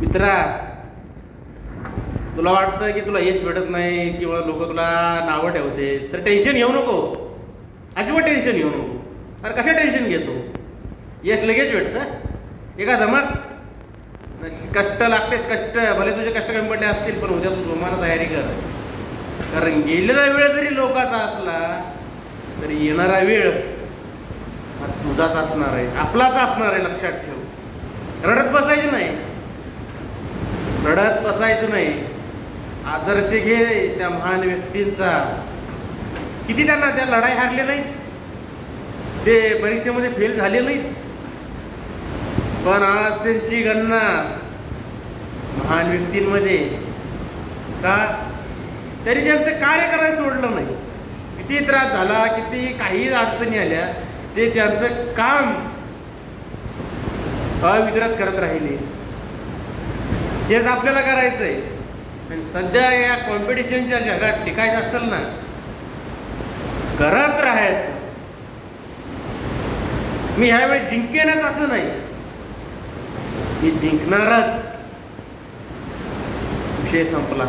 मित्रा तुला वाटतं की तुला यश भेटत नाही किंवा लोक तुला नावं ठेवते तर टेन्शन घेऊ नको. अजिबात टेन्शन घेऊ नको. अरे कशा टेन्शन घेतो? यश लगेच भेटतं. एका धमक. कष्ट लागतात कष्ट. भले तुझे कष्ट कमी पडले असतील पण उद्या तू जोमाला तयारी कर. कारण गेलेला वेळ जरी लोकाचा असला तरी येणारा वेळ हा तुझाच असणार आहे. आपलाच असणार आहे लक्षात ठेव. रडत बसायचं नाही. रडत नाही. आदर्श घे त्या महान व्यक्तींचा. किती त्यांना त्या लढाई हारले नाही ते परीक्षेमध्ये फेल झाले नाही पण आज त्यांची गणना महान व्यक्तींमध्ये का? तरी त्यांचं कार्य करायला सोडलं नाही. किती त्रास झाला किती काही अडचणी आल्या ते त्यांचं काम अविद्रत करत राहिले. हेच आपल्याला करायचं आहे आणि सध्या या कॉम्पिटिशनच्या जगात टिकायचं असेल ना करत राहायचं. मी ह्यावेळी जिंकेनच असं नाही. मी जिंकणारच. विषय संपला.